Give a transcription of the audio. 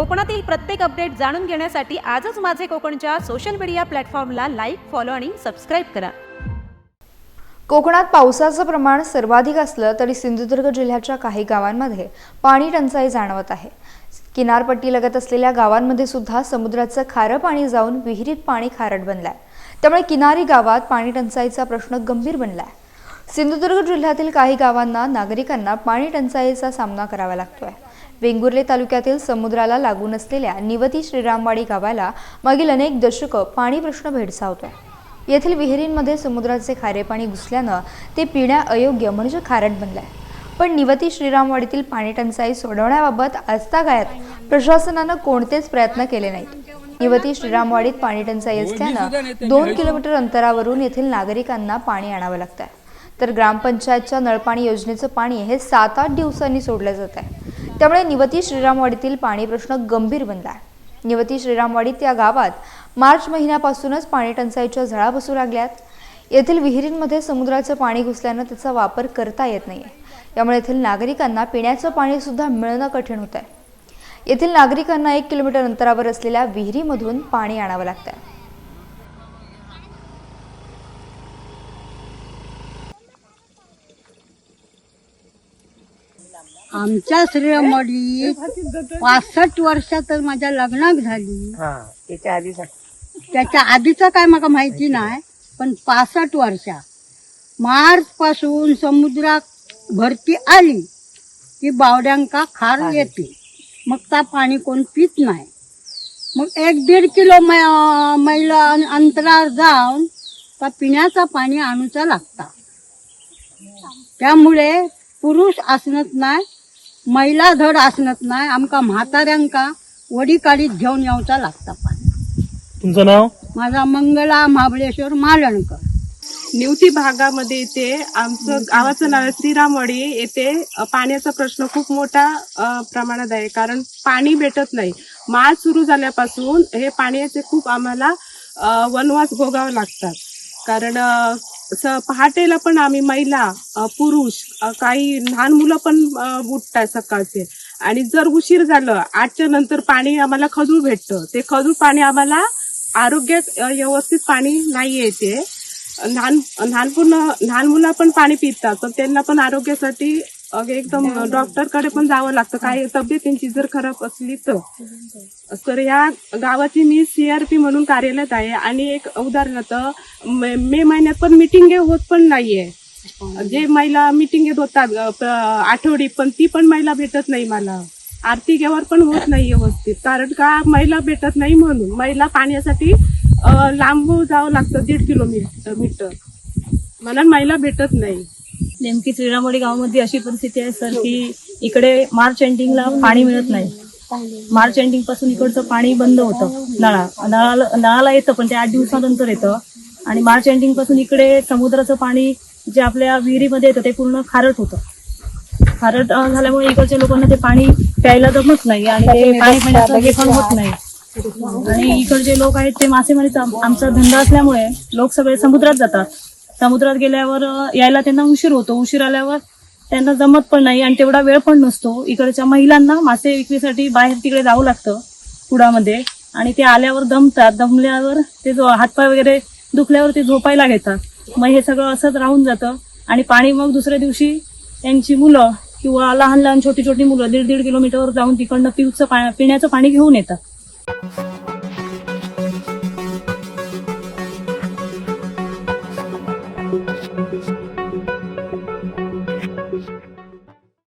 कोकणातील प्रत्येक अपडेट जाणून घेण्यासाठी आजच माझे कोकणच्या सोशल मीडिया प्लॅटफॉर्मला लाईक फॉलो आणि सबस्क्राईब करा. कोकणात पावसाचं प्रमाण सर्वाधिक असलं तरी सिंधुदुर्ग जिल्ह्याच्या काही गावांमध्ये पाणी टंचाई जाणवत आहे. किनारपट्टी लगत असलेल्या गावांमध्ये सुद्धा समुद्राचं खारं पाणी जाऊन विहिरीत पाणी खारट बनलाय. त्यामुळे किनारी गावात पाणी टंचाईचा प्रश्न गंभीर बनलाय. सिंधुदुर्ग जिल्ह्यातील काही गावांना नागरिकांना पाणी टंचाईचा सामना करावा लागतोय. वेंगुर्ले तालुक्यातील समुद्राला लागून असलेल्या निवती श्रीरामवाडी गावाला मागील अनेक दशकं पाणी प्रश्न भेडसावतोय येथील विहिरींमध्ये समुद्राचे खारे पाणी घुसल्यानं ते पिण्याअयोग्य म्हणजे खारट बनलंय. पण निवती श्रीरामवाडीतील पाणी टंचाई सोडवण्याबाबत आजतागायत प्रशासनानं कोणतेच प्रयत्न केले नाहीत. निवती श्रीरामवाडीत पाणी टंचाई असल्यानं दोन किलोमीटर अंतरावरून येथील नागरिकांना पाणी आणावं लागतंय. तर ग्रामपंचायतच्या नळपाणी योजनेचं पाणी हे सात आठ दिवसांनी सोडलं जात आहे त्यामुळे निवती श्रीरामवाडीतील पाणी प्रश्न गंभीर बनला. आहे निवती श्रीरामवाडीत या गावात मार्च महिन्यापासूनच पाणी टंचाईच्या झळा बसू लागल्यात. येथील विहिरींमध्ये समुद्राचं पाणी घुसल्यानं त्याचा वापर करता येत नाही यामुळे येथील नागरिकांना पिण्याचं पाणी सुद्धा मिळणं कठीण होत आहे येथील नागरिकांना एक किलोमीटर अंतरावर असलेल्या विहिरीमधून पाणी आणावं लागतं आमच्या श्रीमडी पासष्ट वर्षात तर माझ्या लग्नाक झाली. हा त्याच्या आधी त्याच्या आधीचं काय मला माहिती नाही पण पासष्ट वर्षा. मार्च पासून समुद्रात भरती आली की बावड्यांका खार येते. मग त्या पाणी कोण पित नाही. मग एक दीड किलो मैल अंतरावर जाऊन त्या पिण्याचं पाणी आणूचा लागता. त्यामुळे पुरुष आसनत नाही महिला धड आसनत नाही आमका म्हाताऱ्यांका वडी काढीत घेऊन यावचा लागता पाणी. तुमचं नाव? माझा मंगला महाबळेश्वर मालणकर. निवती भागामध्ये येथे आमचं गावाचं नाव आहे श्रीरामवाडी. येथे पाण्याचा प्रश्न खूप मोठा प्रमाणात आहे. कारण पाणी भेटत नाही. मार्च सुरू झाल्यापासून हे पाण्याचे खूप आम्हाला वनवास भोगावे लागतात. कारण पहाटेला पण आम्ही महिला पुरुष काही लहान मुलं पण उठतात सकाळचे. आणि जर उशीर झालं आठच्या नंतर पाणी आम्हाला खजूर भेटतं. ते खजूर पाणी आम्हाला आरोग्यात व्यवस्थित पाणी नाही येते. लहान लहानपूर लहान मुलं पण पाणी पितात पण त्यांना पण आरोग्यासाठी अगं एकदम डॉक्टरकडे पण जावं लागतं. काही तब्येत त्यांची जर खराब असली तर. तर या गावाची मी सीआरपी म्हणून कार्यालयात आहे. आणि एक उदाहरणार्थ मे महिन्यात पण मिटिंग होत पण नाहीये. जे महिला मिटिंग घेत होतात आठवडी पण ती पण महिला भेटत नाही मला. आरती व्यवहार पण होत नाही व्यवस्थित. कारण का महिला भेटत नाही म्हणून. महिला पाण्यासाठी लांब जावं लागतं दीड किलोमीटर मीटर. म्हणून महिला भेटत नाही. नेमकी श्रीरामवाडी गावामध्ये अशी परिस्थिती आहे सर की इकडे मार्च एंडिंगला पाणी मिळत नाही. मार्च एंडिंगपासून इकडचं पाणी बंद होतं नळा. नळाला नळाला येतं पण ते आठ दिवसानंतर येतं. आणि मार्च एंडिंगपासून इकडे समुद्राचं पाणी जे आपल्या विहिरीमध्ये येतं ते पूर्ण खारट होतं. खारट झाल्यामुळे इकडच्या लोकांना ते पाणी प्यायला जमत नाही आणि ते पाणी पिण्याचं पण होत नाही. आणि इकडचे लोक आहेत ते मासेमारीचा आमचा धंदा असल्यामुळे लोक सगळे समुद्रात जातात. समुद्रात गेल्यावर यायला त्यांना उशीर होतो. उशीर आल्यावर त्यांना जमत पण नाही आणि तेवढा वेळ पण नसतो. इकडच्या महिलांना मासे विक्रीसाठी बाहेर तिकडे जावं लागतं कुडामध्ये आणि ते आल्यावर दमतात. दमल्यावर ते जो हातपाय वगैरे दुखल्यावर ते झोपायला घेतात. मग हे सगळं असंच राहून जातं. आणि पाणी मग दुसऱ्या दिवशी त्यांची मुलं किंवा लहान लहान छोटी छोटी मुलं दीड दीड किलोमीटरवर जाऊन तिकडनं पिऊचं पिण्याचं पाणी घेऊन येतात.